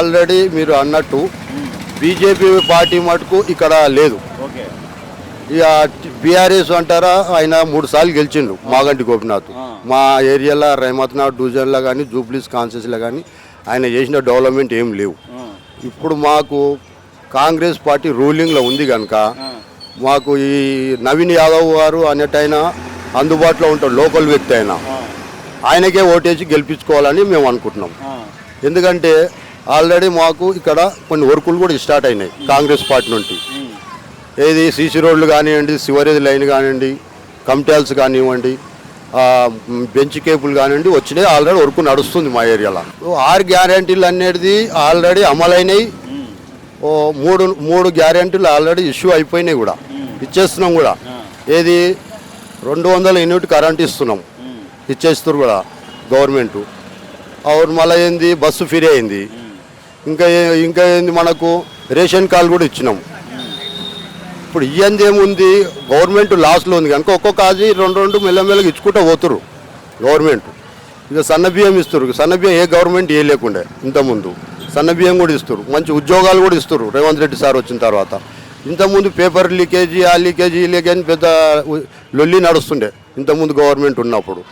Already మీరు అన్నట్టు BJP party మటుకు ఇక్కడ లేదు. ఇక బీఆర్ఎస్ అంటారా ఆయన మూడు సార్లు గెలిచిండు మాగంటి గోపినాథ్. మా ఏరియాలో రేమత్నాథ్ డివిజన్లో కానీ జూబ్లీస్ కాన్సెస్లో కానీ ఆయన చేసిన డెవలప్మెంట్ ఏం లేవు. ఇప్పుడు మాకు కాంగ్రెస్ పార్టీ రూలింగ్లో ఉంది కనుక మాకు ఈ నవీన్ యాదవ్ గారు అనేటైన అందుబాటులో ఉంటాడు లోకల్ వ్యక్తి అయినా. ఆయనకే ఓటేసి గెలిపించుకోవాలని మేము అనుకుంటున్నాం. ఎందుకంటే ఆల్రెడీ మాకు ఇక్కడ కొన్ని వర్కులు కూడా స్టార్ట్ అయినాయి కాంగ్రెస్ పార్టీ నుండి. ఏది సీసీ రోడ్లు కానివ్వండి సివరేజ్ లైన్ కానివ్వండి కమ్టాల్స్ కానివ్వండి బెంచ్ కేబుల్ కానివ్వండి వచ్చినాయి. ఆల్రెడీ వర్క్ నడుస్తుంది మా ఏరియాలో. ఆరు గ్యారంటీలు అనేది ఆల్రెడీ అమలైనవి ఓ మూడు మూడు గ్యారంటీలు ఆల్రెడీ ఇష్యూ అయిపోయినాయి కూడా. ఇచ్చేస్తున్నాం కూడా. ఏది రెండు వందల యూనిట్ కరెంట్ ఇస్తున్నాం. ఇచ్చేస్తారు కూడా గవర్నమెంట్. అవును మళ్ళీ ఏంది? బస్సు ఫ్రీ అయింది. ఇంకా ఇంకా ఏంది మనకు? రేషన్ కార్డు కూడా ఇచ్చినాం. ఇప్పుడు ఇయ్యంది ఏముంది? గవర్నమెంట్ లాస్లో ఉంది. కనుక ఒక్కొక్క అది రెండు రెండు మెల్లమెల్లగా ఇచ్చుకుంటూ పోతురు గవర్నమెంట్. ఇక సన్న బియ్యం ఇస్తారు సన్న బియ్యం ఏ గవర్నమెంట్ ఏ లేకుండే ఇంతకుముందు. సన్న బియ్యం కూడా ఇస్తారు మంచి ఉద్యోగాలు కూడా ఇస్తారు రేవంత్ రెడ్డి సార్ వచ్చిన తర్వాత. ఇంతకుముందు పేపర్ లీకేజీ ఆ లీకేజీ ఈ లీకేజీ పెద్ద లొల్లి నడుస్తుండే. ఇంతకుముందు గవర్నమెంట్ ఉన్నప్పుడు.